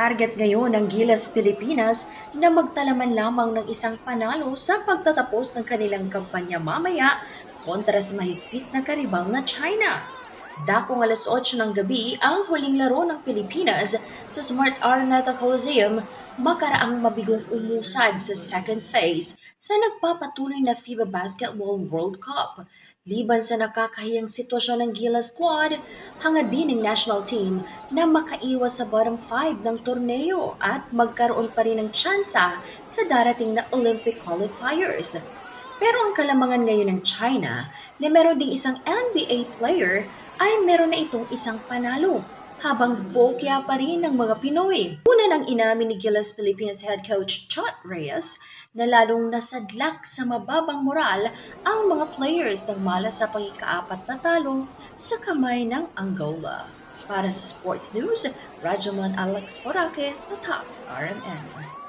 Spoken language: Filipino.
Target ngayon ng Gilas Pilipinas na magtalaman lamang ng isang panalo sa pagtatapos ng kanilang kampanya mamaya kontra sa mahigpit na karibal na China. Dakong alas 8 ng gabi ang huling laro ng Pilipinas sa Smart Araneta Coliseum makaraang mabigong umusad sa second phase sa nagpapatuloy na FIBA Basketball World Cup. Liban sa nakakahiyang sitwasyon ng Gilas squad, hangad din ng national team na makaiwas sa bottom 5 ng torneo at magkaroon pa rin ng tsansa sa darating na Olympic qualifiers. Pero ang kalamangan ngayon ng China na meron ding isang NBA player ay meron na itong isang panalo habang bokya pa rin ng mga Pinoy. Una nang inamin ni Gilas Philippines head coach Chot Reyes na lalong nasadlak sa mababang moral ang mga players ng malas sa pangikaapat na talo sa kamay ng Angola. Para sa Sports News, Rajaman Alex Foraque, na Top RMN.